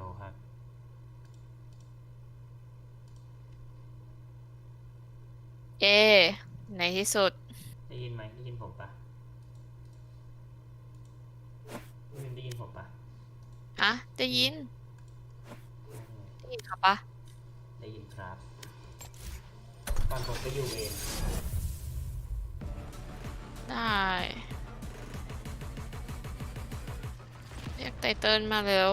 ลครับเอในที่สุด ได้ยินไหมได้ยินผมปะได้ยินได้ยินผมปะฮะได้ยิน ได้ยินครับปะได้ยินครับ ตอนผมไปอยู่เองได้เรียกไตเติ้ลมาเร็ว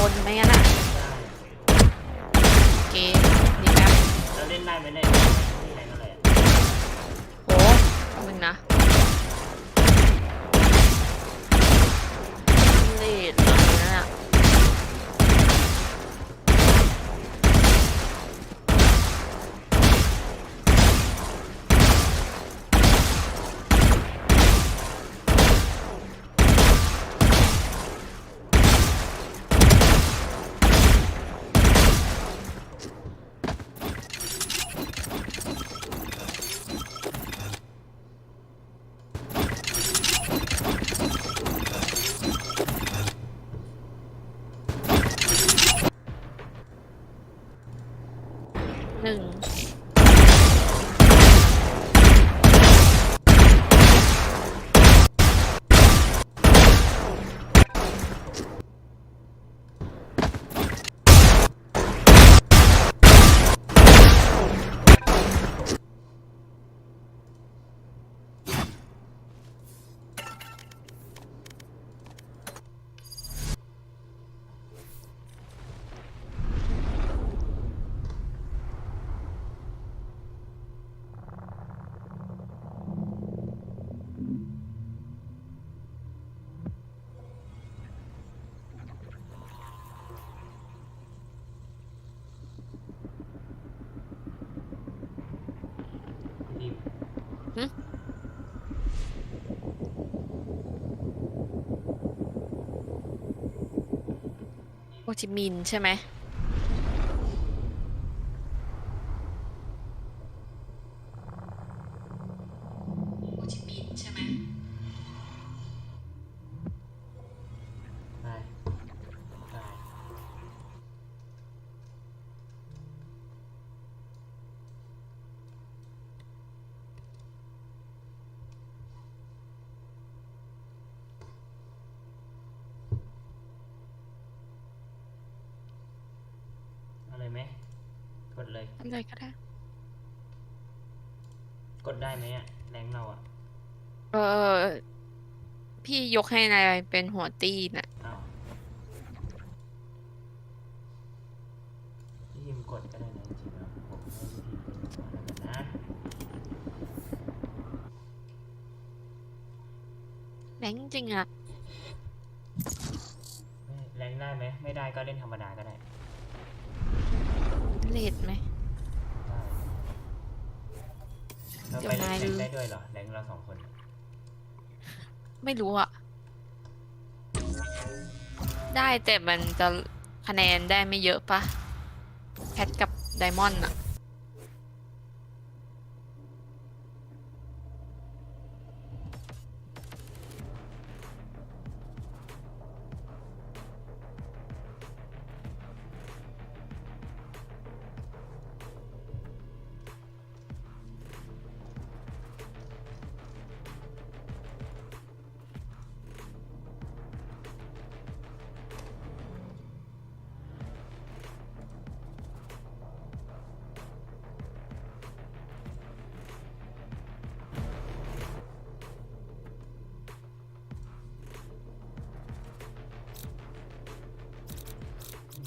คนไม่งั้นอะเกมดีไหมแล้วเล่นได้ไหมเนี่ยนี่อะไรนั่นแหละโหมึงนะเลดเลยนะ หนึ่ง รีบ โฮจิมินห์ใช่ไหม โฮจิมินห์ใช่ไหม ได้ได้ เอาเลยไหมกดเลยอะไรก็ได้ กดได้ไหมอะแรงเราอะเออ พี่ยกให้นายเป็นหัวตีน่ะ อ้าวพี่ยิมกดก็ได้นะจริงๆแล้วผมให้พี่พิมพ์ก่อนแล้วกันนะแรงจริงอะไม่แรงได้ไหมไม่ได้ก็เล่นธรรมดาก็ได้ เลดไหมได้เราเดี๋ไปยวเล่นายนแรงดูได้ด้วยเหรอแรงเราสองคนไม่รู้อะได้แต่มันจะขคะแนนได้ไม่เยอะปะแพทกับไดมอนด์อะ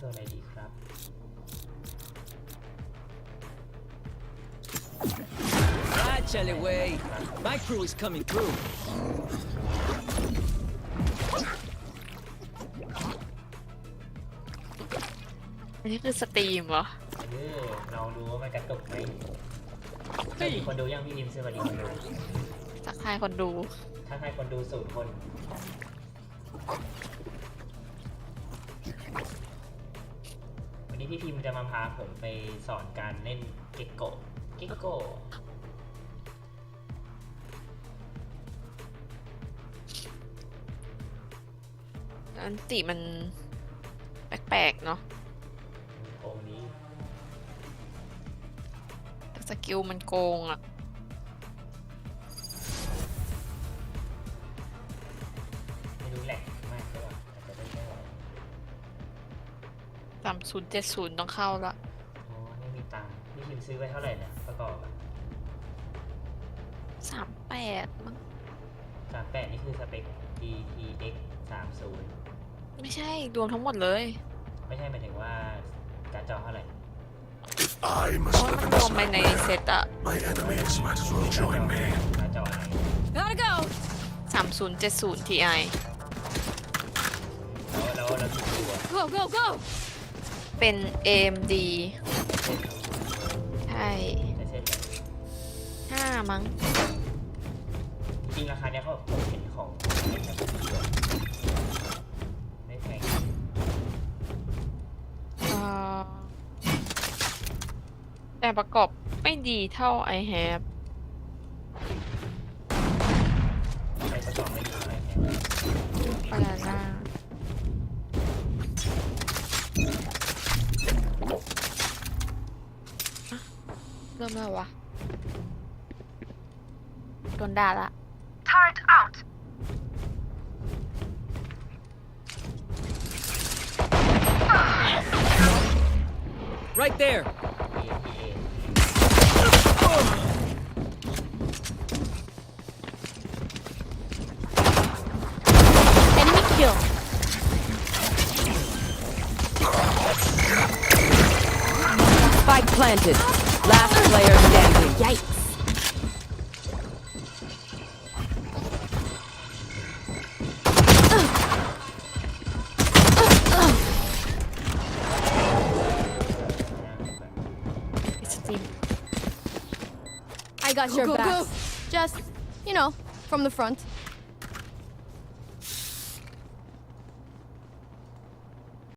ตัวอะไรดีครับ Right, alleyway. My crew is coming through. อันนี้คือสตรีมเหรอ เออลองดูว่ามันกระตุกไหมสวัสดีคนดูยังพี่พิมพ์สวัสดีคนดูสักทายคนดูถ้าให้คนดูศูนย์คน พี่พิมพ์จะมาพาผมไปสอนการเล่นเก็กโกะเก็กโกะอันติมันแปลกๆเนาะโองนี้แต่สกิลมันโกงอะไม่รู้แหลกมากก็อา สามศูนย์เจ็ดศูนย์ต้องเข้าละอ๋อไม่มีตังค์พี่พิมพ์ซื้อไว้เท่าไหร่นะประกอบอะสามแปดมั้งสามแปดนี่คือสเปค GTX สามศูนย์ไม่ใช่ รวมทั้งหมดเลยไม่ใช่หมายถึงว่าการ์ดจอเท่าไหร่ I เพ must ราะว่า live มัน in ร this วมไปใน world. เซตอะ My enemies might as well join me. การ์ดจอไหน Gotta go. สามศูนย์เจ็ดศูนย์ทีไอแล้วแล้วแล้วที่ตัว Go, go, go. เป็น AMD ใช่ห้ามั้ง จริงราคาเนี้ยเขาผมเห็นของเล่นแบบเดียวไม่แพงเอ่อแต่ประกอบไม่ดีเท่า I have เริ่มแล้ววะโดนด่าละ Right there. พีเอ Enemy kill. Spike planted. Last player standing. Yikes. It's a team. I got your back. Just, you know, from the front.